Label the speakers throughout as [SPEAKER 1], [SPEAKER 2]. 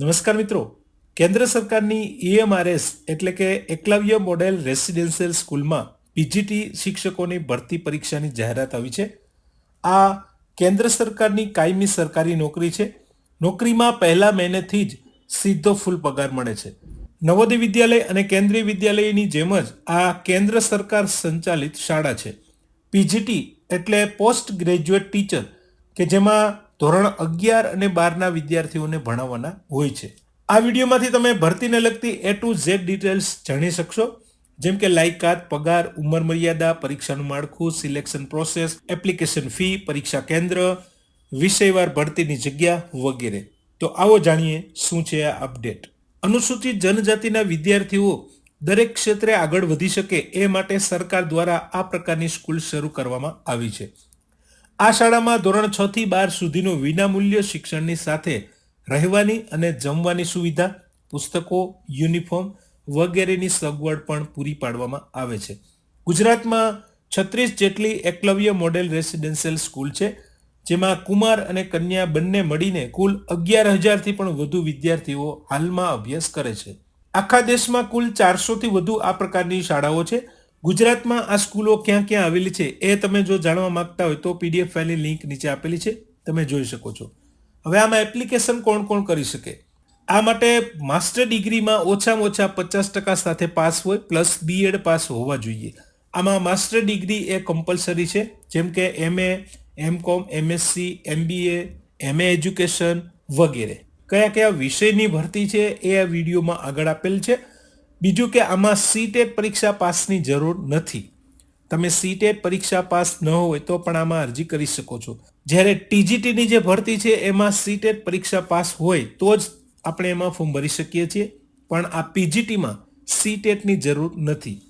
[SPEAKER 1] નમસ્કાર મિત્રો. કેન્દ્ર સરકારની ઈએમઆરએસ એટલે કે એકલવ્ય મોડેલ રેસિડેન્શિયલ સ્કૂલમાં પીજીટી શિક્ષકોની ભરતી પરીક્ષાની જાહેરાત આવી છે. આ કેન્દ્ર સરકારની કાયમી સરકારી નોકરી છે. નોકરીમાં પહેલા મહિનેથી જ સીધો ફૂલ પગાર મળે છે. નવોદય વિદ્યાલય અને કેન્દ્રીય વિદ્યાલયની જેમ જ આ કેન્દ્ર સરકાર સંચાલિત શાળા છે. પીજીટી એટલે પોસ્ટ ગ્રેજ્યુએટ ટીચર, કે જેમાં ધોરણ અગિયાર અને બારના વિદ્યાર્થીઓને ભણાવવાના હોય છે. આ વિડીયોમાંથી તમે ભરતીને લગતી એ ટુ ઝેડ ડિટેલ્સ જાણી શકશો. જેમ કે લાયકાત, પગાર, ઉંમર મર્યાદા, પરીક્ષાનું માળખું સિલેક્શન પ્રોસેસ એપ્લિકેશન ફી પરીક્ષા કેન્દ્ર, વિષયવાર ભરતીની જગ્યા વગેરે. તો આવો જાણીએ શું છે આ અપડેટ અનુસૂચિત જનજાતિના વિદ્યાર્થીઓ દરેક ક્ષેત્રે આગળ વધી શકે એ માટે સરકાર દ્વારા આ પ્રકારની સ્કૂલ શરૂ કરવામાં આવી છે. આ શાળામાં ધોરણ છ થી બાર સુધીનું વિનામૂલ્ય શિક્ષણની સાથે રહેવાની અને જમવાની સુવિધા, પુસ્તકો, યુનિફોર્મ વગેરેની સગવડ પણ પૂરી પાડવામાં આવે છે. ગુજરાતમાં છત્રીસ જેટલી એકલવ્ય મોડેલ રેસિડેન્શિયલ સ્કૂલ છે, જેમાં કુમાર અને કન્યા બંને મળીને કુલ અગિયાર હજારથી પણ વધુ વિદ્યાર્થીઓ હાલમાં અભ્યાસ કરે છે. આખા દેશમાં કુલ ચારસોથી વધુ આ પ્રકારની શાળાઓ છે ગુજરાતમાં આ સ્કૂલો ક્યાં ક્યાં આવેલી છે એ તમે જો જાણવા માંગતા હોય તો પીડીએફ ફાઇલની લિંક નીચે આપેલી છે. તમે જોઈ શકો છો. હવે આમાં એપ્લિકેશન કોણ કોણ કરી શકે? આ માટે માસ્ટર ડિગ્રીમાં ઓછામાં ઓછા પચાસ ટકા સાથે પાસ હોય પ્લસ બીએડ પાસ હોવા જોઈએ. આમાં માસ્ટર ડિગ્રી એ કમ્પલસરી છે. જેમ કે MA, MCom, MSc, MBA, MA education વગેરે. કયા કયા વિષયની ભરતી છે એ આ વિડીયોમાં આગળ આપેલ છે. બીજું કે આમાં સીટેટ પરીક્ષા પાસની જરૂર નથી. તમે સીટેટ પરીક્ષા પાસ ન હોય તો પણ આમાં અરજી કરી શકો છો. જ્યારે ટીજીટીની જે ભરતી છે, એમાં સીટેટ પરીક્ષા પાસ હોય તો જ આપણે એમાં ફોર્મ ભરી શકીએ છીએ. પણ આ પીજીટીમાં સીટેટની જરૂર નથી.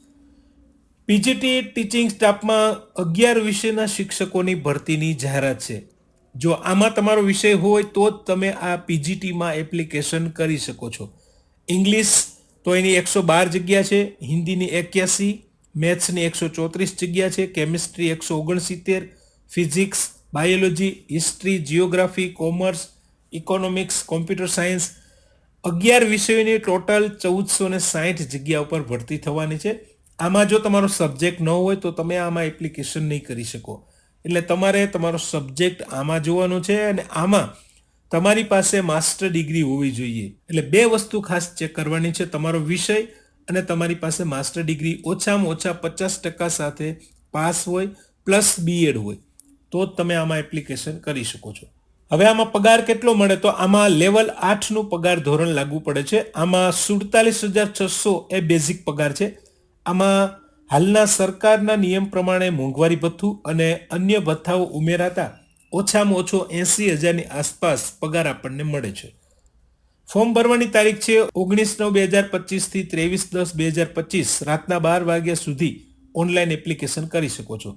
[SPEAKER 1] પીજીટી ટીચિંગ સ્ટાફમાં અગિયાર વિષયના શિક્ષકોની ભરતીની જાહેરાત છે. જો આમાં તમારો વિષય હોય તો જ તમે આ પીજીટીમાં એપ્લિકેશન કરી શકો છો. ઇંગ્લિશ તો એની એકસો બાર જગ્યા છે, હિન્દીની એક્યાસી, મેથ્સની એકસો ચોત્રીસ જગ્યા છે, કેમિસ્ટ્રી એકસો ઓગણસિત્તેર, physics, biology, history geography commerce, economics, computer science અગિયાર વિષયોની ટોટલ ચૌદસો ને સાઠ જગ્યા ઉપર ભરતી થવાની છે. આમાં જો તમારો સબ્જેક્ટ ન હોય તો તમે આમાં એપ્લિકેશન નહીં કરી શકો. એટલે તમારે તમારો સબ્જેક્ટ આમાં જોવાનો છે અને આમાં તમારી પાસે માસ્ટર ડિગ્રી હોવી જોઈએ. એટલે બે વસ્તુ ખાસ ચેક કરવાની છે, તમારો વિષય અને તમારી પાસે માસ્ટર ડિગ્રી ઓછામાં ઓછા પચાસ ટકા સાથે પાસ હોય, પ્લસ બીએડ હોય, તો જ તમે આમાં એપ્લિકેશન કરી શકો છો. હવે આમાં પગાર કેટલો મળે? તો આમાં લેવલ આઠનું પગાર ધોરણ લાગુ પડે છે. આમાં સુડતાલીસ હજાર છસો એ બેઝિક પગાર છે. આમાં હાલના સરકારના નિયમ પ્રમાણે મોંઘવારી ભથ્થું અને અન્ય ભથ્થાઓ ઉમેરાતા ઓછામાં ઓછો એંસી હજારની આસપાસ પગાર આપણને મળે છે. ફોર્મ ભરવાની તારીખ છે ઓગણીસ નવ બે હજાર પચીસથી ત્રેવીસ દસ બે હજાર પચીસ. રાતના બાર વાગ્યા સુધી ઓનલાઈન એપ્લિકેશન કરી શકો છો.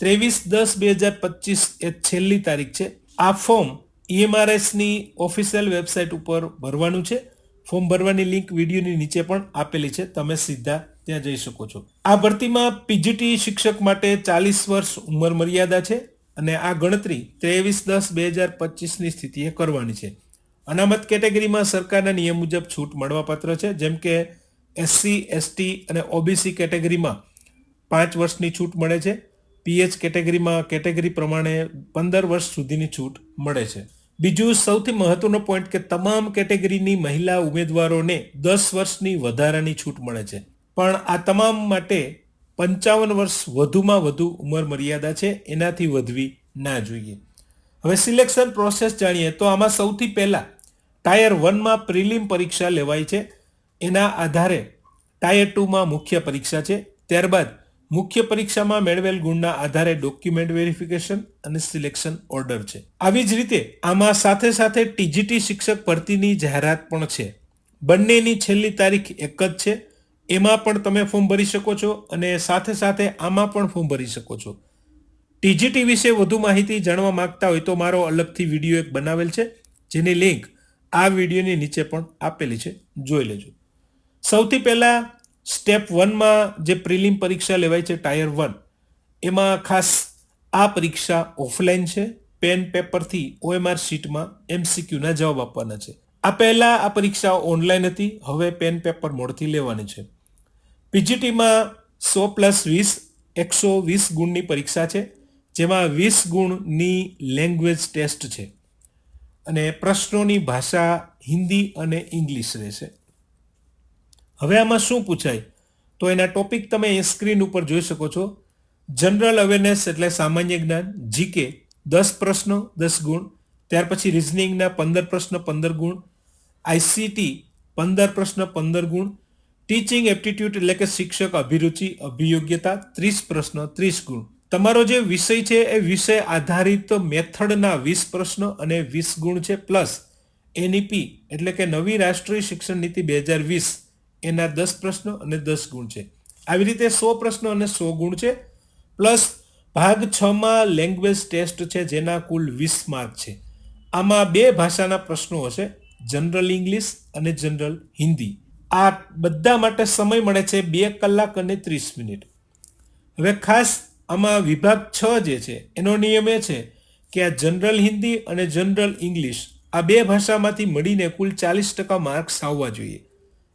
[SPEAKER 1] ત્રેવીસ દસ બે હજાર પચીસ એ છેલ્લી તારીખ છે. આ ફોર્મ ઈએમઆરએસની ઓફિશિયલ વેબસાઇટ ઉપર ભરવાનું છે. ફોર્મ ભરવાની લિંક વિડીયોની નીચે પણ આપેલી છે. તમે સીધા ત્યાં જઈ શકો છો. આ ભરતીમાં પીજીટી શિક્ષક માટે ચાલીસ વર્ષ ઉંમર મર્યાદા છે. અને આ ગણતરી ત્રેવીસ દસ બે હજાર પચીસની સ્થિતિએ કરવાની છે. અનામત કેટેગરીમાં સરકારના નિયમ મુજબ છૂટ મળવાપાત્ર છે. જેમ કે એસસી એસટી અને ઓબીસી કેટેગરીમાં પાંચ વર્ષની છૂટ મળે છે. પીએચ કેટેગરીમાં કેટેગરી પ્રમાણે પંદર વર્ષ સુધીની છૂટ મળે છે. બીજું સૌથી મહત્વનો પોઈન્ટ કે તમામ કેટેગરીની મહિલા ઉમેદવારોને દસ વર્ષની વધારાની છૂટ મળે છે. પણ આ તમામ માટે પંચાવન વર્ષ વધુમાં વધુ ઉંમર મર્યાદા છે, એનાથી વધવી ના જોઈએ. હવે સિલેક્શન પ્રોસેસ જાણીએ તો આમાં સૌથી પહેલાં ટાયર વનમાં પ્રિલિમ પરીક્ષા લેવાય છે. એના આધારે ટાયર ટુમાં મુખ્ય પરીક્ષા છે. ત્યારબાદ મુખ્ય પરીક્ષામાં મેળવેલ ગુણના આધારે ડોક્યુમેન્ટ વેરિફિકેશન અને સિલેક્શન ઓર્ડર છે. આવી જ રીતે આમાં સાથે સાથે ટીજીટી શિક્ષક ભરતીની જાહેરાત પણ છે. બંનેની છેલ્લી તારીખ એક જ છે. એમાં પણ તમે ફોર્મ ભરી શકો છો અને સાથે સાથે આમાં પણ ફોર્મ ભરી શકો છો. ટીજીટી વિશે વધુ માહિતી જાણવા માંગતા હોય તો મારો અલગથી વીડિયો એક બનાવેલ છે, જેની લિંક આ વિડીયોની નીચે પણ આપેલી છે. જોઈ લેજો. સૌથી પહેલાં સ્ટેપ વનમાં જે પ્રિલિમ પરીક્ષા લેવાય છે, ટાયર વન, એમાં ખાસ આ પરીક્ષા ઓફલાઈન છે. પેન પેપરથી ઓએમઆર શીટમાં એમસીક્યુના જવાબ આપવાના છે. આ પહેલાં આ પરીક્ષા ઓનલાઈન હતી, હવે પેન પેપર મોડથી લેવાની છે. પીજીટીમાં સો પ્લસ વીસ, એકસો વીસ ગુણની પરીક્ષા છે, જેમાં વીસ ગુણની લેંગ્વેજ ટેસ્ટ છે. અને પ્રશ્નોની ભાષા હિન્દી અને ઇંગ્લિશ રહેશે. હવે આમાં શું પૂછાય? તો એના ટોપિક તમે એ સ્ક્રીન ઉપર જોઈ શકો છો. જનરલ અવેરનેસ એટલે સામાન્ય જ્ઞાન, જીકે દસ પ્રશ્નો, દસ ગુણ, ત્યાર પછી રિઝનિંગના પંદર પ્રશ્ન, પંદર ગુણ, આઈસીટી, પંદર પ્રશ્ન, પંદર ગુણ ટીચિંગ એપ્ટિટ્યૂડ એટલે કે શિક્ષક અભિરુચિ, અભિયોગ્યતા, ત્રીસ પ્રશ્ન, ત્રીસ ગુણ. તમારો જે વિષય છે એ વિષય આધારિત મેથડના વીસ પ્રશ્ન અને વીસ ગુણ છે પ્લસ એનઈપી એટલે કે નવી રાષ્ટ્રીય શિક્ષણ નીતિ બે હજાર વીસ. એના દસ પ્રશ્નો અને દસ ગુણ છે. આવી રીતે સો પ્રશ્નો અને સો ગુણ છે. પ્લસ ભાગ છ માં લેંગ્વેજ ટેસ્ટ છે, જેના કુલ વીસ માર્ક છે. આમાં બે ભાષાના પ્રશ્નો હશે જનરલ ઇંગ્લિશ અને જનરલ હિન્દી આ બધા માટે સમય મળે છે બે કલાક અને ત્રીસ મિનિટ. હવે ખાસ આમાં વિભાગ છ જે છે, એનો નિયમ એ છે કે આ જનરલ હિન્દી અને જનરલ ઇંગ્લિશ આ બે ભાષામાંથી મળીને કુલ ચાલીસ ટકા માર્ક્સ આવવા જોઈએ.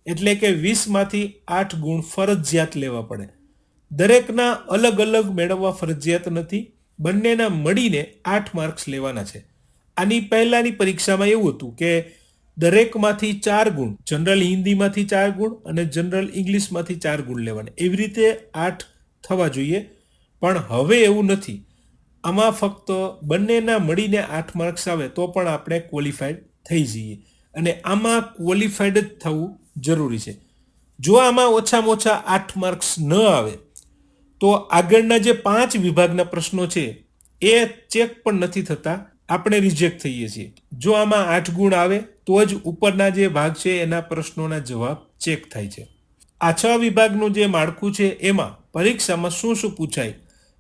[SPEAKER 1] એટલે કે વીસમાંથી આઠ ગુણ ફરજિયાત લેવા પડે. દરેકના અલગ અલગ મેળવવા ફરજિયાત નથી, બંનેના મળીને આઠ માર્ક્સ લેવાના છે. આની પહેલાંની પરીક્ષામાં એવું હતું કે દરેકમાંથી ચાર ગુણ જનરલ હિન્દીમાંથી ચાર ગુણ અને જનરલ ઇંગ્લિશમાંથી ચાર ગુણ લેવાના. એવી રીતે આઠ થવા જોઈએ. પણ હવે એવું નથી. આમાં ફક્ત બંનેના મળીને આઠ માર્ક્સ આવે તો પણ આપણે ક્વોલિફાઈડ થઈ જઈએ. અને આમાં ક્વોલિફાઈડ જ થવું જરૂરી છે. જો આમાં ઓછામાં ઓછા આઠ માર્ક્સ ન આવે, તો આગળના જે પાંચ વિભાગના પ્રશ્નો છે, એ ચેક પણ નથી થતા. આપણે રિજેક્ટ થઈએ છીએ. જો આમાં આઠ ગુણ આવે, તો જ ઉપરના જે ભાગ છે, એના પ્રશ્નોના જવાબ ચેક થાય છે. આ છ વિભાગનું જે માળખું છે, એમાં પરીક્ષામાં શું શું પૂછાય?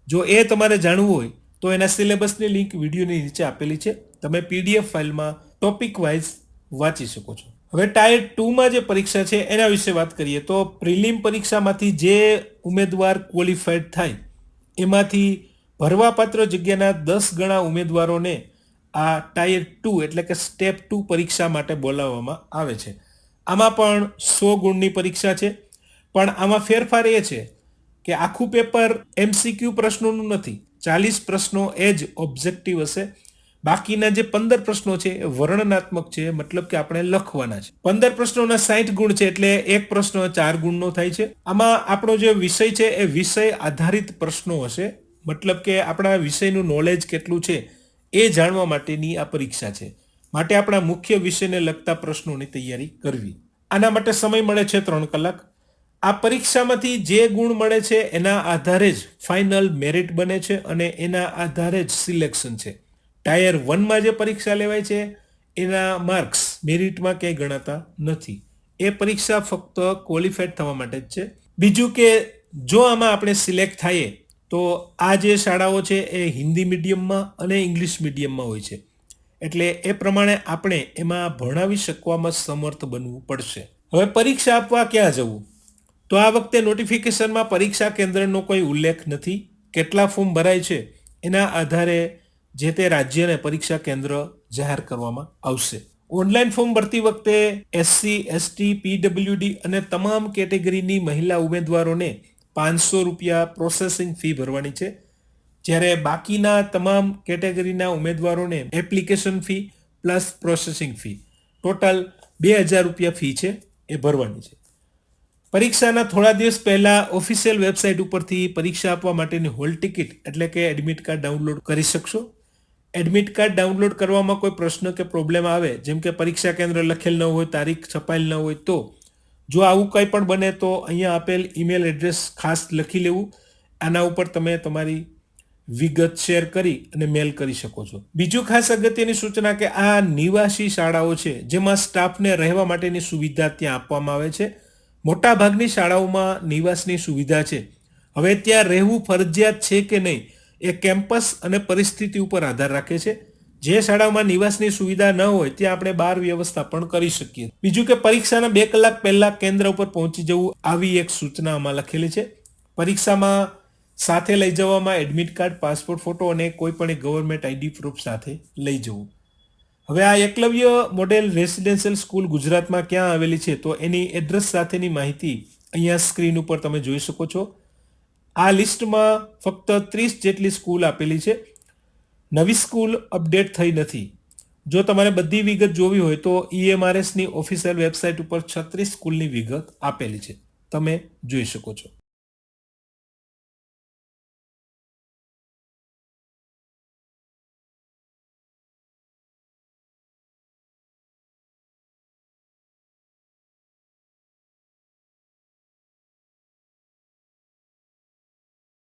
[SPEAKER 1] જો એ તમારે જાણવું હોય, તો એના સિલેબસની લિંક વિડીયોની નીચે આપેલી છે. તમે પીડીએફ ફાઇલમાં ટોપિક વાઇઝ વાંચી શકો છો. હવે ટાયર ટુમાં જે પરીક્ષા છે, એના વિશે વાત કરીએ તો પ્રિલિમ પરીક્ષામાંથી જે ઉમેદવાર ક્વોલિફાઈડ થાય, એમાંથી ભરવાપાત્ર જગ્યાના દસ ગણા ઉમેદવારોને આ ટાયર ટુ એટલે કે સ્ટેપ ટુ પરીક્ષા માટે બોલાવવામાં આવે છે. આમાં પણ સો ગુણની પરીક્ષા છે. પણ આમાં ફેરફાર એ છે કે આખું પેપર એમસીક્યુ પ્રશ્નોનું નથી. ચાલીસ પ્રશ્નો એ જ ઓબ્જેક્ટિવ હશે. બાકીના જે પંદર પ્રશ્નો છે એ વર્ણનાત્મક છે. મતલબ કે આપણે લખવાના છે. પંદર પ્રશ્નોના સાઠ ગુણ છે એટલે એક પ્રશ્ન ચાર ગુણનો થાય છે. આમાં આપણો જે વિષય છે એ વિષય આધારિત પ્રશ્નો હશે. મતલબ કે આપણા વિષયનું નોલેજ કેટલું છે. એ જાણવા માટેની આ પરીક્ષા છે. માટે આપણા મુખ્ય વિષયને લગતા પ્રશ્નોની તૈયારી કરવી. આના માટે સમય મળે છે ત્રણ કલાક. આ પરીક્ષામાંથી જે ગુણ મળે છે એના આધારે જ ફાઇનલ મેરિટ બને છે અને એના આધારે જ સિલેક્શન છે. ટાયર વનમાં જે પરીક્ષા લેવાય છે, એના માર્ક્સ મેરિટમાં ક્યાંય ગણાતા નથી. એ પરીક્ષા ફક્ત ક્વોલિફાઈડ થવા માટે જ છે. બીજું કે જો આમાં આપણે સિલેક્ટ થઈએ તો આ જે શાળાઓ છે એ હિન્દી મીડિયમમાં અને ઇંગ્લિશ મીડિયમમાં હોય છે. એટલે એ પ્રમાણે આપણે એમાં ભણાવી શકવામાં સમર્થ બનવું પડશે. હવે પરીક્ષા આપવા ક્યાં જવું? તો આ વખતે નોટિફિકેશનમાં પરીક્ષા કેન્દ્રનો કોઈ ઉલ્લેખ નથી. કેટલા ફોર્મ ભરાય છે? એના આધારે જે તે રાજ્યને પરીક્ષા કેન્દ્ર જાહેર કરવામાં આવશે. ઓનલાઈન ફોર્મ ભરતી વખતે એસસી એસટી પીડબ્લ્યુડી અને તમામ કેટેગરીની મહિલા ઉમેદવારોને પાંચસો રૂપિયા પ્રોસેસિંગ ફી ભરવાની છે. જ્યારે બાકીના તમામ કેટેગરીના ઉમેદવારોને application fee plus processing fee total બે હજાર રૂપિયા ફી છે, એ ભરવાની છે. પરીક્ષાના થોડા દિવસ પહેલા ઓફિશિયલ વેબસાઇટ ઉપરથી પરીક્ષા આપવા માટેની હોલ ટિકિટ એટલે કે એડમિટ કાર્ડ ડાઉનલોડ કરી શકશો. એડમિટ કાર્ડ ડાઉનલોડ કરવામાં કોઈ પ્રશ્ન કે પ્રોબ્લેમ આવે, જેમ કે પરીક્ષા કેન્દ્ર લખેલ ન હોય, તારીખ છપાયેલ ન હોય તો જો આવું કંઈ પણ બને તો અહીંયા આપેલ ઈમેલ એડ્રેસ ખાસ લખી લેવું. આના ઉપર તમે તમારી વિગત શેર કરી અને મેલ કરી શકો છો. બીજું ખાસ અગત્યની સૂચના કે આ નિવાસી શાળાઓ છે, જેમાં સ્ટાફને રહેવા માટેની સુવિધા ત્યાં આપવામાં આવે છે. મોટાભાગની શાળાઓમાં નિવાસની સુવિધા છે. હવે ત્યાં રહેવું ફરજિયાત છે કે નહીં એ કેમ્પસ અને પરિસ્થિતિ ઉપર આધાર રાખે છે. જે શાળાઓમાં નિવાસની સુવિધા ન હોય ત્યાં આપણે બાર વ્યવસ્થા પણ કરી શકીએ. બીજું કે પરીક્ષાના બે કલાક પહેલા કેન્દ્ર ઉપર પહોંચી જવું આવી એક સૂચના આમાં લખેલી છે. પરીક્ષામાં સાથે લઈ જવામાં એડમિટ કાર્ડ, પાસપોર્ટ, ફોટો અને કોઈ પણ ગવર્મેન્ટ આઈડી પ્રૂફ સાથે લઈ જવું. હવે આ એકલવ્ય મોડેલ રેસિડેન્શિયલ સ્કૂલ ગુજરાતમાં ક્યાં આવેલી છે તો એની એડ્રેસ સાથેની માહિતી અહીંયા સ્ક્રીન ઉપર તમે જોઈ શકો છો. આ લિસ્ટમાં ફક્ત ત્રીસ જેટલી સ્કૂલ આપેલી છે. નવી સ્કૂલ અપડેટ થઈ નથી. જો તમારે બધી વિગત જોવી હોય તો E ઈએમઆરએસની ઓફિશિયલ વેબસાઇટ ઉપર છત્રીસ સ્કૂલની વિગત આપેલી છે. તમે જોઈ શકો છો.